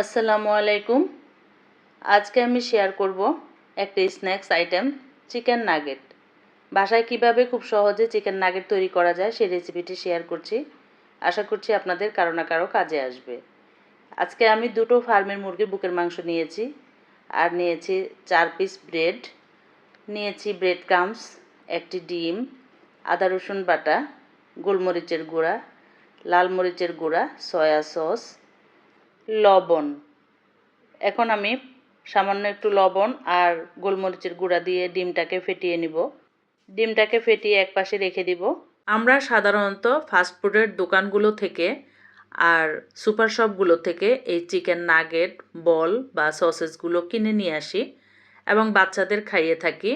আসসালামু আলাইকুম। আজকে আমি শেয়ার করব একটা স্ন্যাক্স আইটেম চিকেন নাগেট বাসায় কীভাবে খুব সহজে চিকেন নাগেট তৈরি করা যায় সেই রেসিপিটি শেয়ার করছি। আশা করছি আপনাদের কারও না কারও কাজে আসবে। আজকে আমি দুটো ফার্মের মুরগির বুকের মাংস নিয়েছি। আর নিয়েছি চার পিস ব্রেড নিয়েছি ব্রেড ক্রামস একটি ডিম, আদা রসুন বাটা, গোলমরিচের গুঁড়া, লাল মরিচের গুঁড়া সয়া সস লবণ। এখন আমি সামান্য একটু লবণ আর গোলমরিচের গুঁড়া দিয়ে ডিমটাকে ফেটিয়ে নিব। ডিমটাকে ফেটিয়ে এক পাশে রেখে দিব। আমরা সাধারণত ফাস্টফুডের দোকানগুলো থেকে আর সুপার শপগুলো থেকে এই চিকেন নাগেট, বল বা সসেসগুলো কিনে নিয়ে আসি এবং বাচ্চাদের খাইয়ে থাকি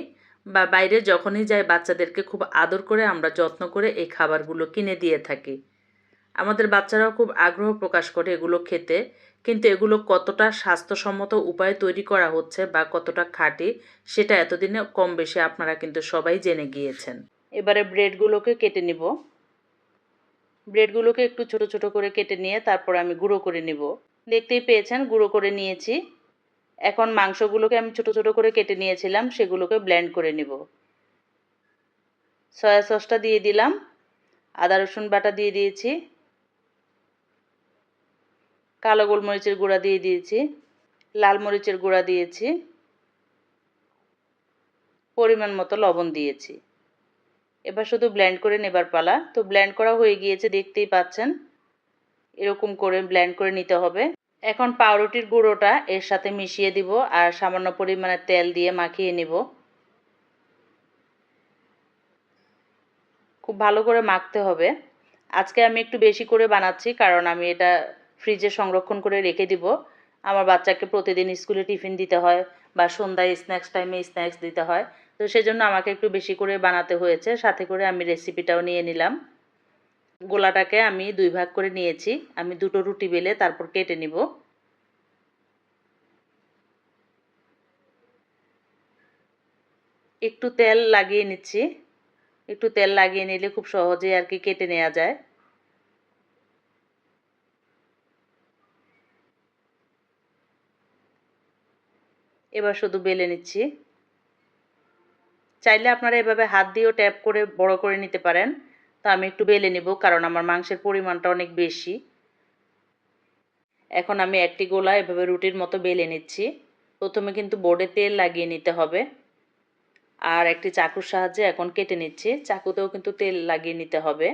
বা বাইরে যখনই যাই বাচ্চাদেরকে খুব আদর করে আমরা যত্ন করে এই খাবারগুলো কিনে দিয়ে থাকি। আমাদের বাচ্চারাও খুব আগ্রহ প্রকাশ করে এগুলো খেতে। কিন্তু এগুলো কতটা স্বাস্থ্যসম্মত উপায়ে তৈরি করা হচ্ছে বা কতটা খাঁটি, সেটা এতদিনে কম বেশি আপনারা কিন্তু সবাই জেনে গিয়েছেন। এবারে ব্রেডগুলোকে কেটে নিব। ব্রেডগুলোকে একটু ছোট ছোট করে কেটে নিয়ে তারপর আমি গুঁড়ো করে নিব। দেখতেই পেয়েছেন, গুঁড়ো করে নিয়েছি। এখন মাংসগুলোকে আমি ছোট ছোট করে কেটে নিয়েছিলাম, সেগুলোকে ব্লেন্ড করে নিব। সয়া সসটা দিয়ে দিলাম। আদা রসুন বাটা দিয়ে দিয়েছি। কালো গোলমরিচের গুঁড়া দিয়ে দিয়েছি, লাল মরিচের গুঁড়া দিয়েছি, পরিমাণ মতো লবণ দিয়েছি। এবার শুধু ব্ল্যান্ড করে নেবার পালা। তো ব্ল্যান্ড করা হয়ে গিয়েছে, দেখতেই পাচ্ছেন। এরকম করে ব্ল্যান্ড করে নিতে হবে। এখন পাউরুটির গুঁড়োটা এর সাথে মিশিয়ে দিব আর সামান্য পরিমাণে তেল দিয়ে মাখিয়ে নিব। খুব ভালো করে মাখতে হবে। আজকে আমি একটু বেশি করে বানাচ্ছি, কারণ আমি এটা ফ্রিজে সংরক্ষণ করে রেখে দিব। আমার বাচ্চাকে প্রতিদিন স্কুলে টিফিন দিতে হয় বা সন্ধ্যায় স্ন্যাক্স টাইমে স্ন্যাক্স দিতে হয়। তো সেজন্য আমাকে একটু বেশি করে বানাতে হয়েছে, সাথে করে আমি রেসিপিটাও নিয়ে নিলাম। গোলাটাকে আমি দুই ভাগ করে নিয়েছি, আমি দুটো রুটি বেলে তারপর কেটে নিব। একটু তেল লাগিয়ে নিচ্ছি। একটু তেল লাগিয়ে নিলে খুব সহজেই আর কি কেটে নেওয়া যায়। এবার শুধু বেলে নিচ্ছি। চাইলে আপনারা এভাবে হাত দিয়েও ট্যাপ করে বড় করে নিতে পারেন। তো আমি একটু বেলে নিব কারণ আমার মাংসের পরিমাণটা অনেক বেশি। এখন আমি একটি গোলা এভাবে রুটির মতো বেলে নিচ্ছি। প্রথমে কিন্তু বোর্ডে তেল লাগিয়ে নিতে হবে। আর একটি চাকুর সাহায্যে এখন কেটে নিচ্ছি। চাকুতেও কিন্তু তেল লাগিয়ে নিতে হবে।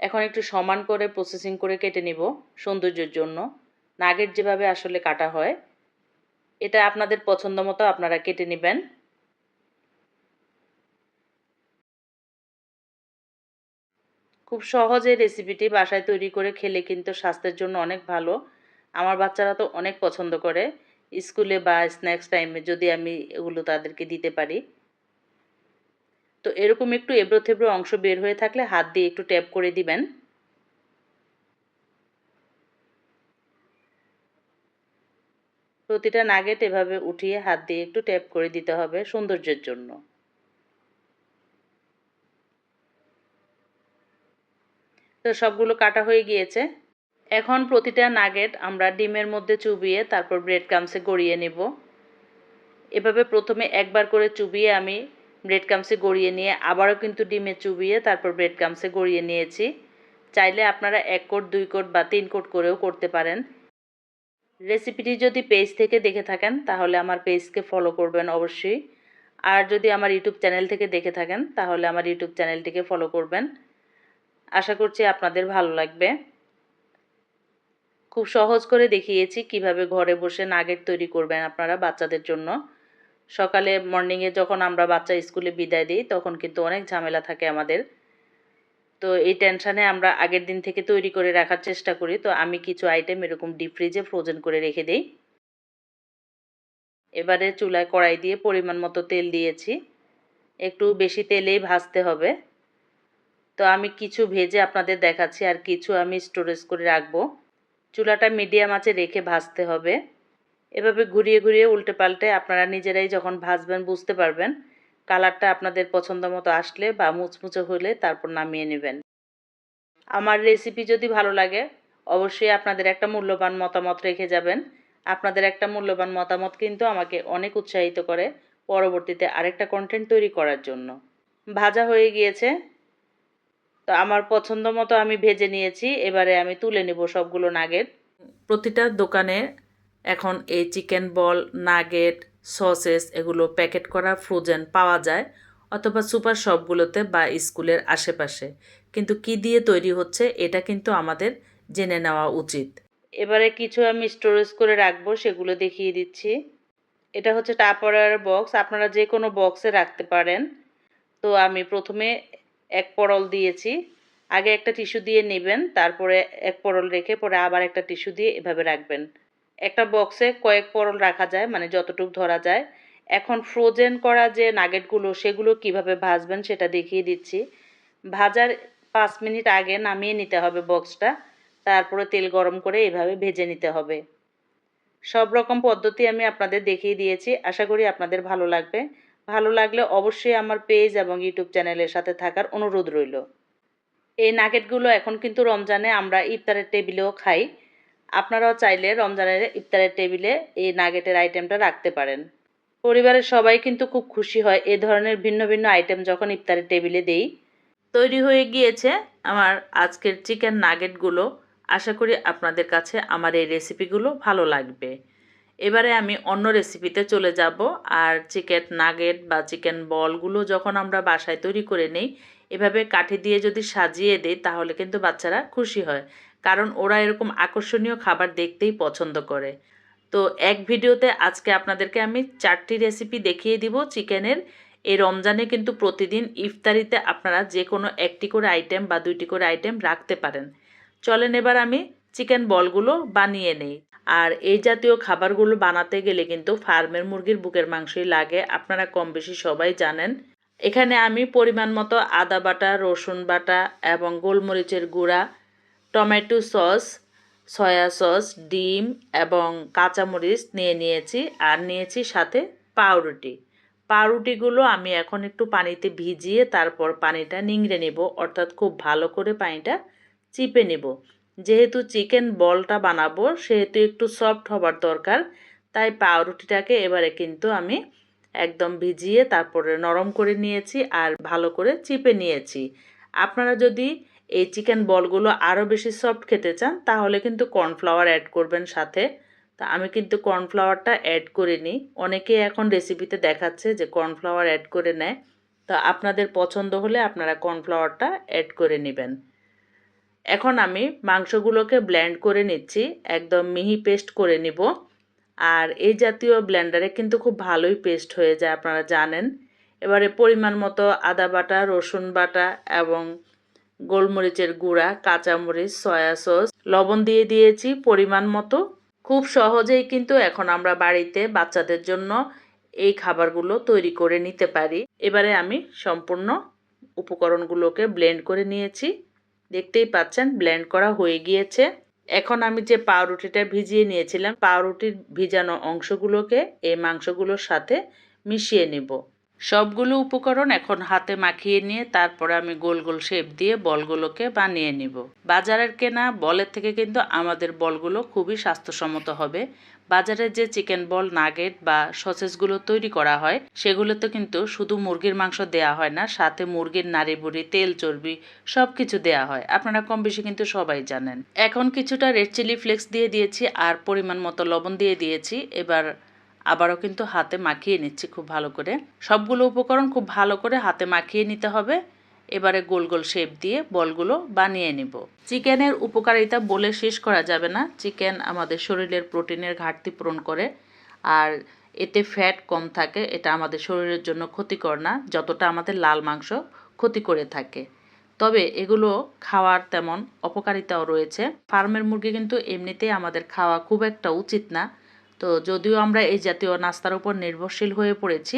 এখন একটু সমান করে প্রসেসিং করে কেটে নিব সৌন্দর্যের জন্য। নাগের যেভাবে আসলে কাটা হয় এটা আপনাদের পছন্দ মতো আপনারা কেটে নেবেন। খুব সহজে রেসিপিটি বাসায় তৈরি করে খেলে কিন্তু স্বাস্থ্যের জন্য অনেক ভালো। আমার বাচ্চারা তো অনেক পছন্দ করে। স্কুলে বা স্ন্যাক্স টাইমে যদি আমি এগুলো তাদেরকে দিতে পারি। তো এরকম একটু এবড়ো থেবড়ো অংশ বের হয়ে থাকলে হাত দিয়ে একটু ট্যাপ করে দিবেন। প্রতিটা নাগেট এভাবে উঠিয়ে হাত দিয়ে একটু ট্যাপ করে দিতে হবে সৌন্দর্যের জন্য। তো সবগুলো কাটা হয়ে গিয়েছে। এখন প্রতিটা নাগেট আমরা ডিমের মধ্যে চুবিয়ে তারপর ব্রেড কামসে গড়িয়ে নেব। এভাবে প্রথমে একবার করে চুবিয়ে আমি ব্রেড কামসে গড়িয়ে নিয়ে আবারও কিন্তু ডিমে চুবিয়ে তারপর ব্রেড কামসে গড়িয়ে নিয়েছি। চাইলে আপনারা এক কোট, দুই কোট বা তিন কোট করেও করতে পারেন। রেসিপিটি যদি পেজ থেকে দেখে থাকেন, তাহলে আমার পেজকে ফলো করবেন অবশ্যই। আর যদি আমার ইউটিউব চ্যানেল থেকে দেখে থাকেন, তাহলে আমার ইউটিউব চ্যানেলটিকে ফলো করবেন। আশা করছি আপনাদের ভালো লাগবে। খুব সহজ করে দেখিয়েছি কীভাবে ঘরে বসে নাগেট তৈরি করবেন আপনারা বাচ্চাদের জন্য। সকালে মর্নিংয়ে যখন আমরা বাচ্চা স্কুলে বিদায় দিই, তখন কিন্তু অনেক ঝামেলা থাকে আমাদের। তো এই টেনশানে আমরা আগের দিন থেকে তৈরি করে রাখার চেষ্টা করি। তো আমি কিছু আইটেম এরকম ডিপ ফ্রিজে ফ্রোজেন করে রেখে দিই। এবারে চুলায় কড়াই দিয়ে পরিমাণ মতো তেল দিয়েছি। একটু বেশি তেলেই ভাজতে হবে। তো আমি কিছু ভেজে আপনাদের দেখাচ্ছি আর কিছু আমি স্টোরেজ করে রাখব। চুলাটা মিডিয়াম আঁচে রেখে ভাজতে হবে। এভাবে ঘুরিয়ে ঘুরিয়ে উল্টে পাল্টে আপনারা নিজেরাই যখন ভাজবেন বুঝতে পারবেন। কালারটা আপনাদের পছন্দ মতো আসলে বা মুচমুচে হলে তারপর নামিয়ে নেবেন। আমার রেসিপি যদি ভালো লাগে, অবশ্যই আপনাদের একটা মূল্যবান মতামত রেখে যাবেন। আপনাদের একটা মূল্যবান মতামত কিন্তু আমাকে অনেক উৎসাহিত করে পরবর্তীতে আরেকটা কন্টেন্ট তৈরি করার জন্য। ভাজা হয়ে গিয়েছে। তো আমার পছন্দ মতো আমি ভেজে নিয়েছি, এবারে আমি তুলে নেব সবগুলো নাগেট প্রতিটা দোকানে এখন এই চিকেন বল নাগেট সসেস এগুলো প্যাকেট করা ফ্রোজেন পাওয়া যায়, অথবা সুপার শপগুলোতে বা স্কুলের আশেপাশে। কিন্তু কি দিয়ে তৈরি হচ্ছে এটা কিন্তু আমাদের জেনে নেওয়া উচিত। এবারে কিছু আমি স্টোরেজ করে রাখব, সেগুলো দেখিয়ে দিচ্ছি। এটা হচ্ছে টাপরার বক্স, আপনারা যে কোনো বক্সে রাখতে পারেন। তো আমি প্রথমে এক পরল দিয়েছি, আগে একটা টিস্যু দিয়ে নেবেন, তারপরে এক পরল রেখে পরে আবার একটা টিস্যু দিয়ে এভাবে রাখবেন। একটা বক্সে কয়েক পরল রাখা যায় মানে যতটুকু ধরা যায়। এখন ফ্রোজেন করা যে নাগেটগুলো, সেগুলো কীভাবে ভাজবেন সেটা দেখিয়ে দিচ্ছি। ভাজার পাঁচ মিনিট আগে নামিয়ে নিতে হবে বক্সটা তারপরে তেল গরম করে এভাবে ভেজে নিতে হবে। সব রকম পদ্ধতি আমি আপনাদের দেখিয়ে দিয়েছি, আশা করি আপনাদের ভালো লাগবে। ভালো লাগলে অবশ্যই আমার পেজ এবং ইউটিউব চ্যানেলের সাথে থাকার অনুরোধ রইল। এই নাগেটগুলো এখন কিন্তু রমজানে আমরা ইফতারের টেবিলেও খাই। আপনারাও চাইলে রমজানের ইফতারের টেবিলে এই নাগেটের আইটেমটা রাখতে পারেন। পরিবারের সবাই কিন্তু খুব খুশি হয় এ ধরনের ভিন্ন ভিন্ন আইটেম যখন ইফতারের টেবিলে দেই। তৈরি হয়ে গিয়েছে আমার আজকের চিকেন নাগেটগুলো। আশা করি আপনাদের কাছে আমার এই রেসিপিগুলো ভালো লাগবে। এবারে আমি অন্য রেসিপিতে চলে যাব আর চিকেন নাগেট বা চিকেন বলগুলো যখন আমরা বাসায় তৈরি করে নেই, এভাবে কাঠি দিয়ে যদি সাজিয়ে দিই তাহলে কিন্তু বাচ্চারা খুশি হয়। কারণ ওরা এরকম আকর্ষণীয় খাবার দেখতেই পছন্দ করে। তো এক ভিডিওতে আজকে আপনাদেরকে আমি চারটি রেসিপি দেখিয়ে দিব চিকেনের। এই রমজানে কিন্তু প্রতিদিন ইফতারিতে আপনারা যে কোনো একটি করে আইটেম বা দুইটি করে আইটেম রাখতে পারেন। চলেন এবার আমি চিকেন বলগুলো বানিয়ে নেই। আর এই জাতীয় খাবারগুলো বানাতে গেলে কিন্তু ফার্মের মুরগির বুকের মাংসই লাগে, আপনারা কম বেশি সবাই জানেন। এখানে আমি পরিমাণ মতো আদা বাটা, রসুন বাটা এবং গোলমরিচের গুঁড়া টমেটো সস, সয়া সস, ডিম এবং কাঁচামরিচ নিয়ে নিয়েছি আর নিয়েছি সাথে পাউরুটি। পাউরুটিগুলো আমি এখন একটু পানিতে ভিজিয়ে তারপর পানিটা নিংড়ে নেব, অর্থাৎ খুব ভালো করে পানিটা চিপে নেব। যেহেতু চিকেন বলটা বানাবো, সেহেতু একটু সফট হবার দরকার, তাই পাউরুটিটাকে এবারে কিন্তু আমি একদম ভিজিয়ে তারপরে নরম করে নিয়েছি আর ভালো করে চিপে নিয়েছি। আপনারা যদি এই চিকেন বলগুলো আরও বেশি সফট খেতে চান, তাহলে কিন্তু কর্নফ্লাওয়ার অ্যাড করবেন সাথে। তা আমি কিন্তু কর্নফ্লাওয়ারটা অ্যাড করিনি। অনেকে এখন রেসিপিতে দেখাচ্ছে যে কর্নফ্লাওয়ার অ্যাড করে নেয়। তা আপনাদের পছন্দ হলে আপনারা কর্নফ্লাওয়ারটা অ্যাড করে নেবেন। এখন আমি মাংসগুলোকে ব্ল্যান্ড করে নিচ্ছি, একদম মিহি পেস্ট করে নিব। আর এই জাতীয় ব্ল্যান্ডারে কিন্তু খুব ভালোই পেস্ট হয়ে যায়, আপনারা জানেন। এবারে পরিমাণ মতো আদা বাটা, রসুন বাটা এবং গোলমরিচের গুঁড়া, কাঁচামরিচ, সয়া সস, লবণ দিয়ে দিয়েছি পরিমাণ মতো। খুব সহজেই কিন্তু এখন আমরা বাড়িতে বাচ্চাদের জন্য এই খাবারগুলো তৈরি করে নিতে পারি। এবারে আমি সম্পূর্ণ উপকরণগুলোকে ব্লেন্ড করে নিয়েছি। দেখতেই পাচ্ছেন, ব্লেন্ড করা হয়ে গিয়েছে। এখন আমি যে পাউরুটিটা ভিজিয়ে নিয়েছিলাম, পাউরুটির ভিজানো অংশগুলোকে এই মাংসগুলোর সাথে মিশিয়ে নেব। সবগুলো উপকরণ এখন হাতে মাখিয়ে নিয়ে তারপরে আমি গোল গোল শেপ দিয়ে বলগুলোকে বানিয়ে নিব। বাজারের কেনা বলের থেকে কিন্তু আমাদের বলগুলো খুবই স্বাস্থ্যসম্মত হবে। বাজারে যে চিকেন বল, নাগেট বা সসেসগুলো তৈরি করা হয়, সেগুলোতে কিন্তু শুধু মুরগির মাংস দেয়া হয় না, সাথে মুরগির নাড়ি বুড়ি, তেল চর্বি সব কিছু দেয়া হয়। আপনারা কম বেশি কিন্তু সবাই জানেন। এখন কিছুটা রেড চিলি ফ্লেক্স দিয়ে দিয়েছি আর পরিমাণ মতো লবণ দিয়ে দিয়েছি। এবার আবারও কিন্তু হাতে মাখিয়ে নিচ্ছি খুব ভালো করে। সবগুলো উপকরণ খুব ভালো করে হাতে মাখিয়ে নিতে হবে। এবারে গোল গোল শেপ দিয়ে বলগুলো বানিয়ে নিব। চিকেনের উপকারিতা বলে শেষ করা যাবে না। চিকেন আমাদের শরীরের প্রোটিনের ঘাটতি পূরণ করে। আর এতে ফ্যাট কম থাকে, এটা আমাদের শরীরের জন্য ক্ষতিকর না। যতটা আমাদের লাল মাংস ক্ষতি করে থাকে। তবে এগুলো খাওয়ার তেমন অপকারিতাও রয়েছে। ফার্মের মুরগি কিন্তু এমনিতেই আমাদের খাওয়া খুব একটা উচিত না। তো যদিও আমরা এই জাতীয় নাস্তার উপর নির্ভরশীল হয়ে পড়েছি,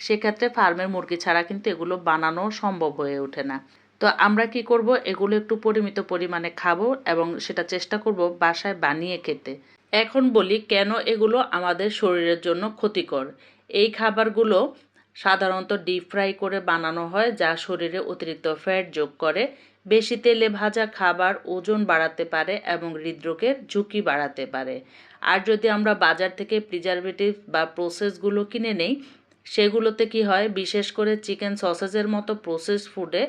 সেক্ষেত্রে ফার্মের মুরগি ছাড়া কিন্তু এগুলো বানানো সম্ভব হয়ে ওঠে না। তো আমরা কি করব, এগুলো একটু পরিমিত পরিমাণে খাব এবং সেটা চেষ্টা করব বাসায় বানিয়ে খেতে। এখন বলি, কেন এগুলো আমাদের শরীরের জন্য ক্ষতিকর? এই খাবারগুলো সাধারণত ডিপ ফ্রাই করে বানানো হয়, যা শরীরে অতিরিক্ত ফ্যাট যোগ করে। বেশি তেলে ভাজা খাবার ওজন বাড়াতে পারে এবং হৃদরোগের ঝুঁকি বাড়াতে পারে। আর যদি আমরা বাজার থেকে প্রিজারভেটিভ বা প্রসেসগুলো কিনে নেই, সেগুলোতে কি হয়? বিশেষ করে চিকেন সসেজের মতো প্রসেস ফুডে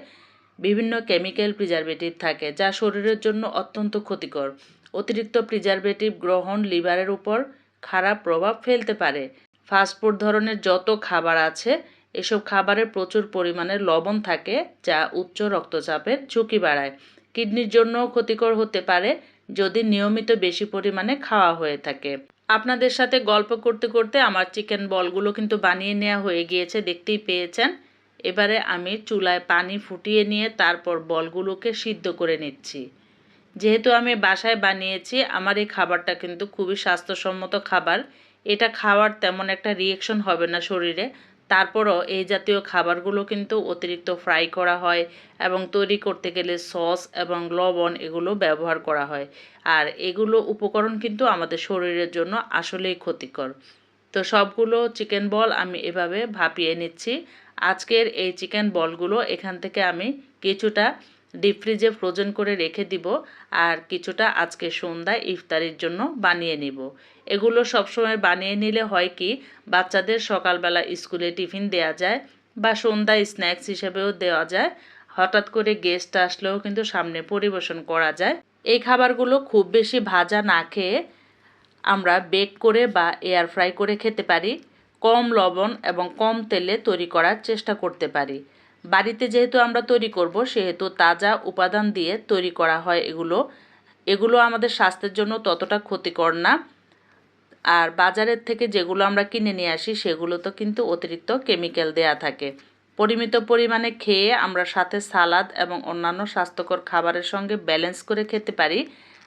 বিভিন্ন কেমিক্যাল প্রিজারভেটিভ থাকে, যা শরীরের জন্য অত্যন্ত ক্ষতিকর। অতিরিক্ত প্রিজারভেটিভ গ্রহণ লিভারের উপর খারাপ প্রভাব ফেলতে পারে। ফাস্টফুড ধরনের যত খাবার আছে, এসব খাবারে প্রচুর পরিমাণে লবণ থাকে, যা উচ্চ রক্তচাপের ঝুঁকি বাড়ায়। কিডনির জন্যও ক্ষতিকর হতে পারে যদি নিয়মিত বেশি পরিমাণে খাওয়া হয়ে থাকে। আপনাদের সাথে গল্প করতে করতে আমার চিকেন বলগুলো কিন্তু বানিয়ে নেওয়া হয়ে গিয়েছে, দেখতেই পেয়েছেন। এবারে আমি চুলায় পানি ফুটিয়ে নিয়ে তারপর বলগুলোকে সিদ্ধ করে নিচ্ছি। যেহেতু আমি বাসায় বানিয়েছি, আমার এই খাবারটা কিন্তু খুবই স্বাস্থ্যসম্মত খাবার। এটা খাওয়ার তেমন একটা রিয়েকশন হবে না শরীরে। তারপরও এই জাতীয় খাবারগুলো কিন্তু অতিরিক্ত ফ্রাই করা হয় এবং তৈরি করতে গেলে সস এবং লবণ এগুলো ব্যবহার করা হয়। আর এগুলো উপকরণ কিন্তু আমাদের শরীরের জন্য আসলেই ক্ষতিকর। তো সবগুলো চিকেন বল আমি এভাবে ভাপিয়ে নিচ্ছি। আজকের এই চিকেন বলগুলো এখান থেকে আমি কিছুটা ডিপ ফ্রিজে ফ্রোজেন করে রেখে দিব আর কিছুটা আজকে সন্ধ্যায় ইফতারির জন্য বানিয়ে নিব। এগুলো সবসময় বানিয়ে নিলে হয় কি, বাচ্চাদের সকালবেলা স্কুলে টিফিন দেওয়া যায় বা সন্ধ্যায় স্ন্যাক্স হিসেবেও দেওয়া যায়। হঠাৎ করে গেস্ট আসলেও কিন্তু সামনে পরিবেশন করা যায়। এই খাবারগুলো খুব বেশি ভাজা না খেয়ে আমরা বেক করে বা এয়ার ফ্রাই করে খেতে পারি। কম লবণ এবং কম তেলে তৈরি করার চেষ্টা করতে পারি। বাড়িতে যেহেতু আমরা তৈরি করব, সেহেতু তাজা উপাদান দিয়ে তৈরি করা হয় এগুলো। এগুলো আমাদের স্বাস্থ্যের জন্য ততটা ক্ষতিকর না। আর বাজারের থেকে যেগুলো আমরা কিনে নিয়ে আসি, সেগুলো তো কিন্তু অতিরিক্ত কেমিক্যাল দেয়া থাকে। পরিমিত পরিমাণে খেয়ে আমরা সাথে সালাদ এবং অন্যান্য স্বাস্থ্যকর খাবারের সঙ্গে ব্যালেন্স করে খেতে পারি,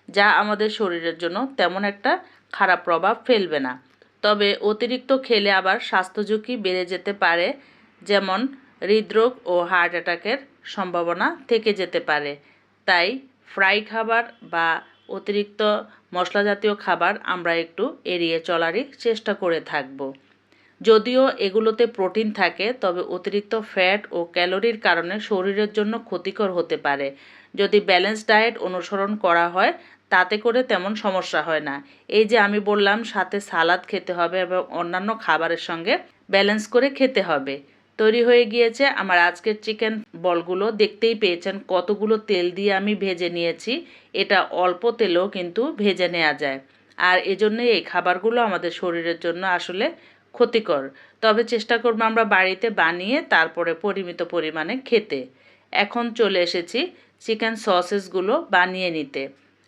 যা আমাদের শরীরের জন্য তেমন একটা খারাপ প্রভাব ফেলবে না। তবে অতিরিক্ত খেলে আবার স্বাস্থ্য ঝুঁকি বেড়ে যেতে পারে, যেমন হৃদরোগ ও হার্ট অ্যাটাকের সম্ভাবনা থেকে যেতে পারে। তাই ফ্রাই খাবার বা অতিরিক্ত মশলা জাতীয় খাবার আমরা একটু এড়িয়ে চলারই চেষ্টা করে থাকব। যদিও এগুলোতে প্রোটিন থাকে, তবে অতিরিক্ত ফ্যাট ও ক্যালোরির কারণে শরীরের জন্য ক্ষতিকর হতে পারে। যদি ব্যালেন্স ডায়েট অনুসরণ করা হয়, তাতে করে তেমন সমস্যা হয় না। এই যে আমি বললাম, সাথে সালাদ খেতে হবে এবং অন্যান্য খাবারের সঙ্গে ব্যালেন্স করে খেতে হবে। তৈরি হয়ে গিয়েছে। আমার আজকের চিকেন বলগুলো দেখতেই পেয়েছেন কতগুলো তেল দিয়ে আমি ভেজে নিয়েছি। এটা অল্প তেলেও কিন্তু ভেজে নেওয়া যায়। আর এজন্যই এই খাবারগুলো আমাদের শরীরের জন্য আসলে ক্ষতিকর। তবে চেষ্টা করব আমরা বাড়িতে বানিয়ে তারপরে পরিমিত পরিমাণে খেতে। এখন চলে এসেছি চিকেন সসেসগুলো বানিয়ে নিতে।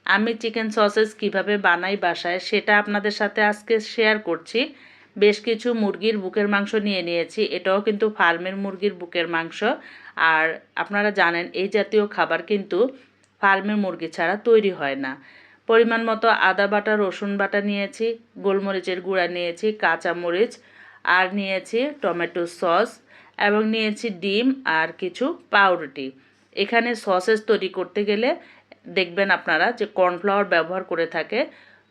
আমি চিকেন সসেস কীভাবে বানাই বাসায় সেটা আপনাদের সাথে আজকে শেয়ার করছি। বেশ কিছু মুরগির বুকের মাংস নিয়ে নিয়েছি। এটাও কিন্তু ফার্মের মুরগির বুকের মাংস। আর আপনারা জানেন, এই জাতীয় খাবার কিন্তু ফার্মের মুরগি ছাড়া তৈরি হয় না। পরিমাণ মতো আদা বাটা, রসুন বাটা নিয়েছি, গোলমরিচের গুঁড়া নিয়েছি কাঁচা মরিচ আর নিয়েছি টমেটো সস, এবং নিয়েছি ডিম আর কিছু পাউরুটি। এখানে সসেস তৈরি করতে গেলে দেখবেন আপনারা যে কর্নফ্লাওয়ার ব্যবহার করে থাকে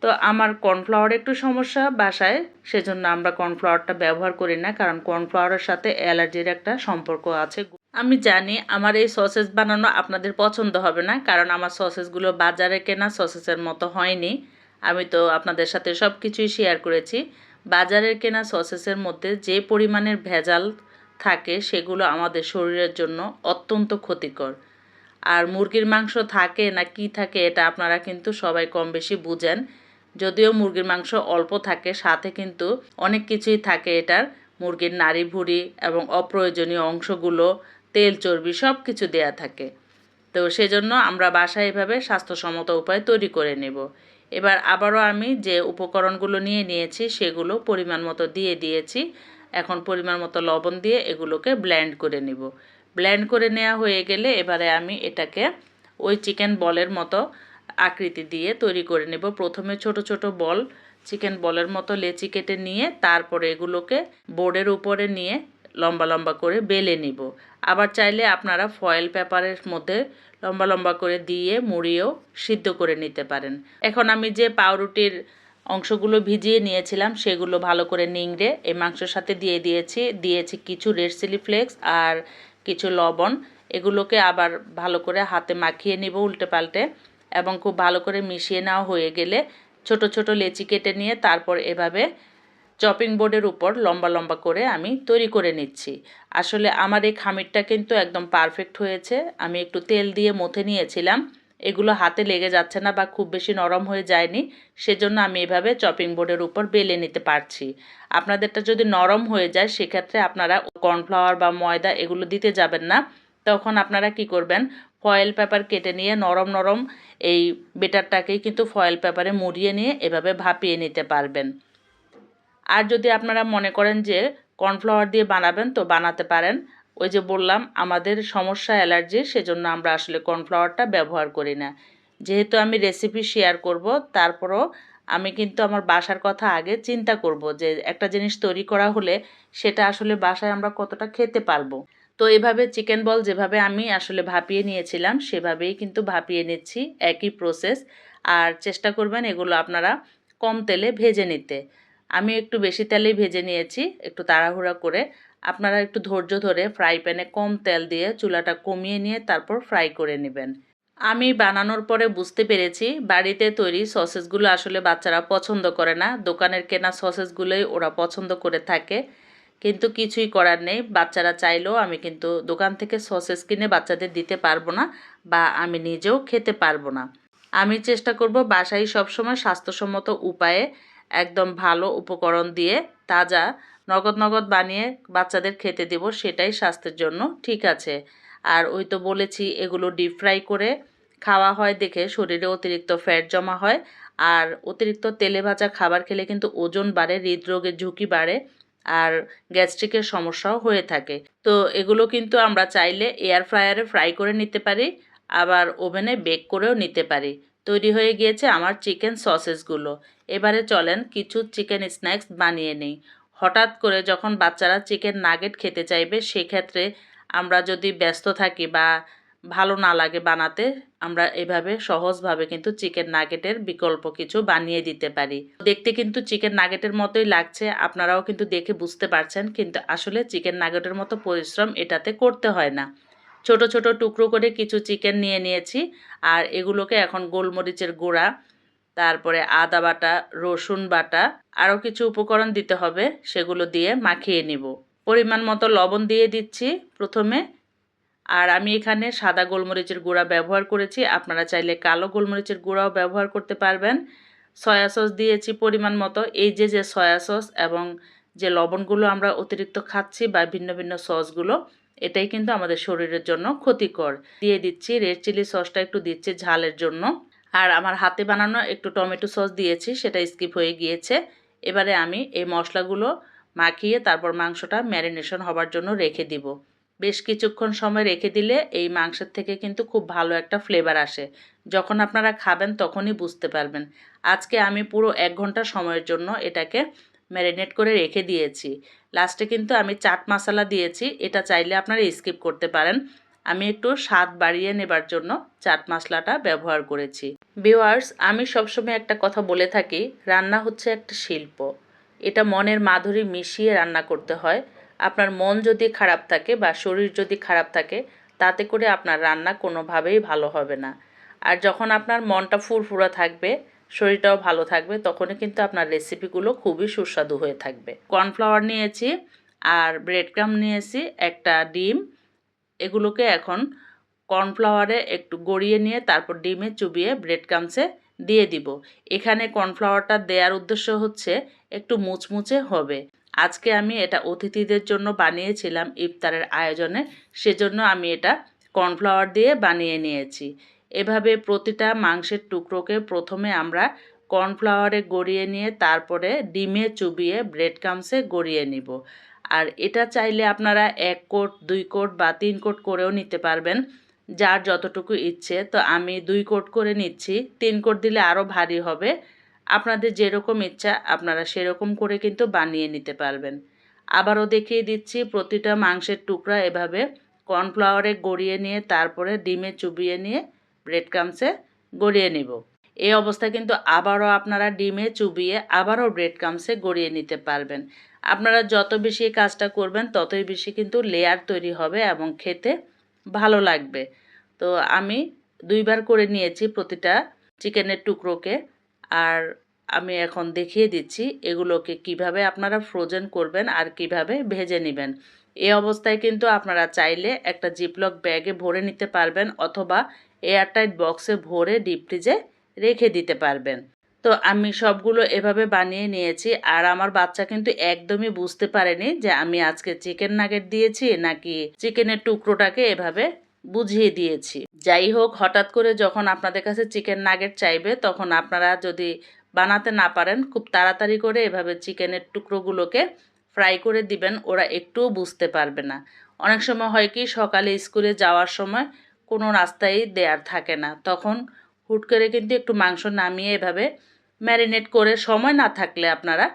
তো আমার কর্নফ্লাওয়ার একটু সমস্যা বাসায়, সেজন্য আমরা কর্নফ্লাওয়ারটা ব্যবহার করি না, কারণ কর্নফ্লাওয়ারের সাথে অ্যালার্জির একটা সম্পর্ক আছে। আমি জানি আমার এই সসেস বানানো আপনাদের পছন্দ হবে না, কারণ আমার সসেসগুলো বাজারে কেনা সসেসের মতো হয়নি। আমি তো আপনাদের সাথে সব কিছুই শেয়ার করেছি। বাজারের কেনা সসেসের মধ্যে যে পরিমাণের ভেজাল থাকে, সেগুলো আমাদের শরীরের জন্য অত্যন্ত ক্ষতিকর। আর মুরগির মাংস থাকে না কি থাকে, এটা আপনারা কিন্তু সবাই কম বেশি বুঝেন। যদিও মুরগির মাংস অল্প থাকে, সাথে কিন্তু অনেক কিছুই থাকে এটার। মুরগির নাড়ি ভুড়ি এবং অপ্রয়োজনীয় অংশগুলো, তেল, চর্বি সব কিছু দেয়া থাকে। তো সেজন্য আমরা বাসায় এভাবে স্বাস্থ্যসম্মত উপায় তৈরি করে নেব। এবার আবারও আমি যে উপকরণগুলো নিয়ে নিয়েছি, সেগুলো পরিমাণ মতো দিয়ে দিয়েছি। এখন পরিমাণ মতো লবণ দিয়ে এগুলোকে ব্ল্যান্ড করে নিব। ব্ল্যান্ড করে নেওয়া হয়ে গেলে এবারে আমি এটাকে ওই চিকেন বলের মতো আকৃতি দিয়ে তৈরি করে নেব। প্রথমে ছোট ছোট বল, চিকেন বলের মতো লেচি কেটে নিয়ে তারপরে এগুলোকে বোর্ডের উপরে নিয়ে লম্বা লম্বা করে বেলে নিব। আবার চাইলে আপনারা ফয়েল পেপারের মধ্যে লম্বা লম্বা করে দিয়ে মুড়িয়েও সিদ্ধ করে নিতে পারেন। এখন আমি যে পাউরুটির অংশগুলো ভিজিয়ে নিয়েছিলাম, সেগুলো ভালো করে নিংড়ে এই মাংসের সাথে দিয়ে দিয়েছি। দিয়েছি কিছু রেড চিলি ফ্লেক্স আর কিছু লবণ। এগুলোকে আবার ভালো করে হাতে মাখিয়ে নিব উল্টে পাল্টে। এবং খুব ভালো করে মিশিয়ে নেওয়া হয়ে গেলে ছোট ছোট লেচি কেটে নিয়ে তারপর এভাবে চপিং বোর্ডের উপর লম্বা লম্বা করে আমি তৈরি করে নিচ্ছি। আসলে আমার এই খামিরটা কিন্তু একদম পারফেক্ট হয়েছে। আমি একটু তেল দিয়ে মথে নিয়েছিলাম। এগুলো হাতে লেগে যাচ্ছে না বা খুব বেশি নরম হয়ে যায়নি। সেজন্য আমি এভাবে চপিং বোর্ডের উপর বেলে নিতে পারছি। আপনাদেরটা যদি নরম হয়ে যায়, সেক্ষেত্রে আপনারা কর্নফ্লাওয়ার বা ময়দা এগুলো দিতে যাবেন না। তখন আপনারা কি করবেন? ফয়েল পেপার কেটে নিয়ে নরম নরম এই বেটারটাকেই কিন্তু ফয়েল পেপারে মুড়িয়ে নিয়ে এভাবে ভাপিয়ে নিতে পারবেন। আর যদি আপনারা মনে করেন যে কর্নফ্লাওয়ার দিয়ে বানাবেন তো বানাতে পারেন। ওই যে বললাম, আমাদের সমস্যা অ্যালার্জির সেজন্য আমরা আসলে কর্নফ্লাওয়ারটা ব্যবহার করি না। যেহেতু আমি রেসিপি শেয়ার করব, তারপরও আমি কিন্তু আমার বাসার কথা আগে চিন্তা করব যে একটা জিনিস তৈরি করা হলে সেটা আসলে বাসায় আমরা কতটা খেতে পারব। তো এভাবে চিকেন বল যেভাবে আমি আসলে ভাপিয়ে নিয়েছিলাম, সেভাবেই কিন্তু ভাপিয়ে নিচ্ছি, একই প্রসেস আর চেষ্টা করবেন এগুলো আপনারা কম তেলে ভেজে নিতে। আমি একটু বেশি তেলেই ভেজে নিয়েছি, একটু তাড়াহুড়া করে। আপনারা একটু ধৈর্য ধরে ফ্রাই প্যানে কম তেল দিয়ে চুলাটা কমিয়ে নিয়ে তারপর ফ্রাই করে নেবেন। আমি বানানোর পরে বুঝতে পেরেছি, বাড়িতে তৈরি সসেসগুলো আসলে বাচ্চারা পছন্দ করে না। দোকানের কেনা সসেসগুলোই ওরা পছন্দ করে থাকে। কিন্তু কিছুই করার নেই। বাচ্চারা চাইলেও আমি কিন্তু দোকান থেকে সসেস কিনে বাচ্চাদের দিতে পারব না বা আমি নিজেও খেতে পারব না। আমি চেষ্টা করব বাসায় সবসময় স্বাস্থ্যসম্মত উপায়ে একদম ভালো উপকরণ দিয়ে তাজা নগদ নগদ বানিয়ে বাচ্চাদের খেতে দেব, সেটাই স্বাস্থ্যের জন্য ঠিক আছে। আর ওই তো বলেছি, এগুলো ডিপ ফ্রাই করে খাওয়া হয় দেখে শরীরে অতিরিক্ত ফ্যাট জমা হয়। আর অতিরিক্ত তেলে ভাজা খাবার খেলে কিন্তু ওজন বাড়ে, হৃদরোগের ঝুঁকি বাড়ে। আর গ্যাস্ট্রিকের সমস্যাও হয়ে থাকে। তো এগুলো কিন্তু আমরা চাইলে এয়ার ফ্রায়ারে ফ্রাই করে নিতে পারি, আবার ওভেনে বেক করেও নিতে পারি। তৈরি হয়ে গিয়েছে আমার চিকেন সসেসগুলো এবারে চলেন কিছু চিকেন স্ন্যাক্স বানিয়ে নিই। হঠাৎ করে যখন বাচ্চারা চিকেন নাগেট খেতে চাইবে, সেক্ষেত্রে আমরা যদি ব্যস্ত থাকি বা ভালো না লাগে বানাতে, আমরা এভাবে সহজভাবে কিন্তু চিকেন নাগেটের বিকল্প কিছু বানিয়ে দিতে পারি। দেখতে কিন্তু চিকেন নাগেটের মতোই লাগছে, আপনারাও কিন্তু দেখে বুঝতে পারছেন, কিন্তু আসলে চিকেন নাগেটের মতো পরিশ্রম এটাতে করতে হয় না। ছোট ছোট টুকরো করে কিছু চিকেন নিয়ে নিয়েছি, আর এগুলোকে এখন গোলমরিচের গুঁড়া, তারপরে আদা বাটা, রসুন বাটা, আরও কিছু উপকরণ দিতে হবে, সেগুলো দিয়ে মাখিয়ে নিব। পরিমাণ মতো লবণ দিয়ে দিচ্ছি প্রথমে। আর আমি এখানে সাদা গোলমরিচের গুঁড়া ব্যবহার করেছি। আপনারা চাইলে কালো গোলমরিচের গুঁড়াও ব্যবহার করতে পারবেন। সয়া সস দিয়েছি পরিমাণ মতো। এই যে যে সয়া সস এবং যে লবণগুলো আমরা অতিরিক্ত খাচ্ছি বা ভিন্ন ভিন্ন সসগুলো, এটাই কিন্তু আমাদের শরীরের জন্য ক্ষতিকর। দিয়ে দিচ্ছি রেড চিলি সসটা একটু দিচ্ছি ঝালের জন্য। আর আমার হাতে বানানো একটু টমেটো সস দিয়েছি, সেটা স্কিপ হয়ে গিয়েছে। এবারে আমি এই মশলাগুলো মাখিয়ে তারপর মাংসটা ম্যারিনেশন হবার জন্য রেখে দিব। বেশ কিছুক্ষণ সময় রেখে দিলে এই মাংসের থেকে কিন্তু খুব ভালো একটা ফ্লেভার আসে। যখন আপনারা খাবেন তখনই বুঝতে পারবেন। আজকে আমি পুরো এক ঘণ্টা সময়ের জন্য এটাকে ম্যারিনেট করে রেখে দিয়েছি। লাস্টে কিন্তু আমি চাট মশলা দিয়েছি, এটা চাইলে আপনারা স্কিপ করতে পারেন। আমি একটু স্বাদ বাড়িয়ে নেবার জন্য চাট মশলাটা ব্যবহার করেছি। ভিওয়ার্স আমি সবসময় একটা কথা বলে থাকি, রান্না হচ্ছে একটা শিল্প। এটা মনের মাধুরী মিশিয়ে রান্না করতে হয়। আপনার মন যদি খারাপ থাকে বা শরীর যদি খারাপ থাকে, তাতে করে আপনার রান্না কোনোভাবেই ভালো হবে না। আর যখন আপনার মনটা ফুরফুরা থাকবে, শরীরটাও ভালো থাকবে, তখনই কিন্তু আপনার রেসিপিগুলো খুবই সুস্বাদু হয়ে থাকবে। কর্নফ্লাওয়ার নিয়েছি, আর ব্রেড ক্রাম নিয়েছি, একটা ডিম। এগুলোকে এখন কর্নফ্লাওয়ারে একটু গড়িয়ে নিয়ে তারপর ডিমে চুবিয়ে ব্রেড ক্রামসে দিয়ে দিব। এখানে কর্নফ্লাওয়ারটা দেওয়ার উদ্দেশ্য হচ্ছে একটু মুচমুচে হবে। আজকে আমি এটা অতিথিদের জন্য বানিয়েছিলাম ইফতারের আয়োজনে। সেজন্য আমি এটা কর্নফ্লাওয়ার দিয়ে বানিয়ে নিয়েছি। এভাবে প্রতিটা মাংসের টুকরোকে প্রথমে আমরা কর্নফ্লাওয়ারে গড়িয়ে নিয়ে তারপরে ডিমে চুবিয়ে ব্রেড ক্রামসে গড়িয়ে নিব। আর এটা চাইলে আপনারা এক কোট, দুই কোট বা তিন কোট করেও নিতে পারবেন, যার যতটুকু ইচ্ছে। তো আমি দুই কোট করে নিচ্ছি। তিন কোট দিলে আরও ভারী হবে। আপনাদের যেরকম ইচ্ছা আপনারা সেরকম করে কিন্তু বানিয়ে নিতে পারবেন। আবারও দেখিয়ে দিচ্ছি, প্রতিটা মাংসের টুকরা এভাবে কর্নফ্লাওয়ারে গড়িয়ে নিয়ে, তারপরে ডিমে চুবিয়ে নিয়ে ব্রেড ক্রামসে গড়িয়ে নিব। এই অবস্থা কিন্তু আবারও আপনারা ডিমে চুবিয়ে আবারও ব্রেড ক্রামসে গড়িয়ে নিতে পারবেন। আপনারা যত বেশি এই কাজটা করবেন, ততই বেশি কিন্তু লেয়ার তৈরি হবে এবং খেতে ভালো লাগবে। তো আমি দুইবার করে নিয়েছি প্রতিটা চিকেনের টুকরোকে। আর আমি এখন দেখিয়ে দিচ্ছি এগুলোকে কীভাবে আপনারা ফ্রোজেন করবেন আর কীভাবে ভেজে নেবেন। এ অবস্থায় কিন্তু আপনারা চাইলে একটা জিপলক ব্যাগে ভরে নিতে পারবেন অথবা এয়ারটাইট বক্সে ভরে ডিপ ফ্রিজে রেখে দিতে পারবেন। তো আমি সবগুলো এভাবে বানিয়ে নিয়েছি আর আমার বাচ্চা কিন্তু একদমই বুঝতে পারেনি যে আমি আজকে চিকেন নাগেট দিয়েছি নাকি চিকেনের টুকরোটাকে এভাবে বুঝিয়ে দিয়েছি। যাই হোক, হঠাৎ করে যখন আপনাদের কাছে চিকেন নাগেট চাইবে, তখন আপনারা যদি বানাতে না পারেন, খুব তাড়াতাড়ি করে এভাবে চিকেনের টুকরোগুলোকে ফ্রাই করে দিবেন, ওরা একটুও বুঝতে পারবে না। অনেক সময় হয় কি, সকালে স্কুলে যাওয়ার সময় কোনো রাস্তায় দেয়ার থাকে না, তখন হুট করে কিন্তু একটু মাংস নামিয়ে এভাবে ম্যারিনেট করে সময় না থাকলে আপনারা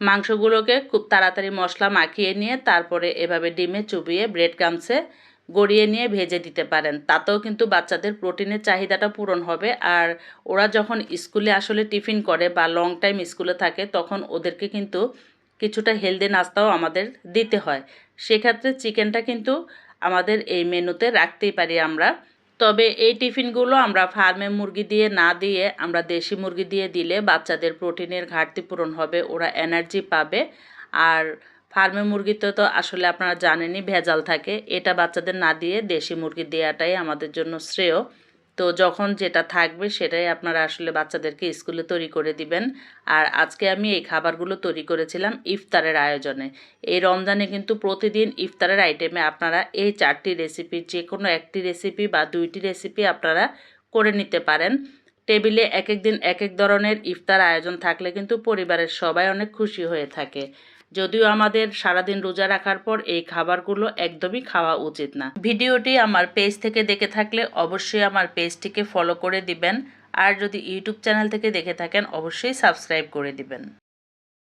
মাংসগুলোকে খুব তাড়াতাড়ি মশলা মাখিয়ে নিয়ে তারপরে এভাবে ডিমে চুবিয়ে ব্রেড গামসে গড়িয়ে নিয়ে ভেজে দিতে পারেন। তাতেও কিন্তু বাচ্চাদের প্রোটিনের চাহিদাটা পূরণ হবে। আর ওরা যখন স্কুলে আসলে টিফিন করে বা লং টাইম স্কুলে থাকে, তখন ওদেরকে কিন্তু কিছুটা হেলদি নাস্তাও আমাদের দিতে হয়। সেক্ষেত্রে চিকেনটা কিন্তু আমাদের এই মেনুতে রাখতেই পারি আমরা। তবে এই টিফিনগুলো আমরা ফার্মে মুরগি দিয়ে না দিয়ে আমরা দেশি মুরগি দিয়ে দিলে বাচ্চাদের প্রোটিনের ঘাটতি পূরণ হবে, ওরা এনার্জি পাবে। আর ফার্মে মুরগিতে তো আসলে আপনারা জানেনই ভেজাল থাকে। এটা বাচ্চাদের না দিয়ে দেশি মুরগি দেওয়াটাই আমাদের জন্য শ্রেয়। তো যখন যেটা থাকবে সেটাই আপনারা আসলে বাচ্চাদেরকে স্কুলে তৈরি করে দিবেন। আর আজকে আমি এই খাবারগুলো তৈরি করেছিলাম ইফতারের আয়োজনে। এই রমজানে কিন্তু প্রতিদিন ইফতারের আইটেমে আপনারা এই চারটি রেসিপি যে কোনো একটি রেসিপি বা দুইটি রেসিপি আপনারা করে নিতে পারেন। টেবিলে এক এক দিন এক এক ধরনের ইফতার আয়োজন থাকলে কিন্তু পরিবারের সবাই অনেক খুশি হয়ে থাকে। যদিও আমাদের সারাদিন রোজা রাখার পর এই খাবারগুলো একদমই খাওয়া উচিত না। ভিডিওটি আমার পেজ থেকে দেখে থাকলে অবশ্যই আমার পেজটিকে ফলো করে দিবেন। আর যদি ইউটিউব চ্যানেল থেকে দেখে থাকেন, অবশ্যই সাবস্ক্রাইব করে দিবেন।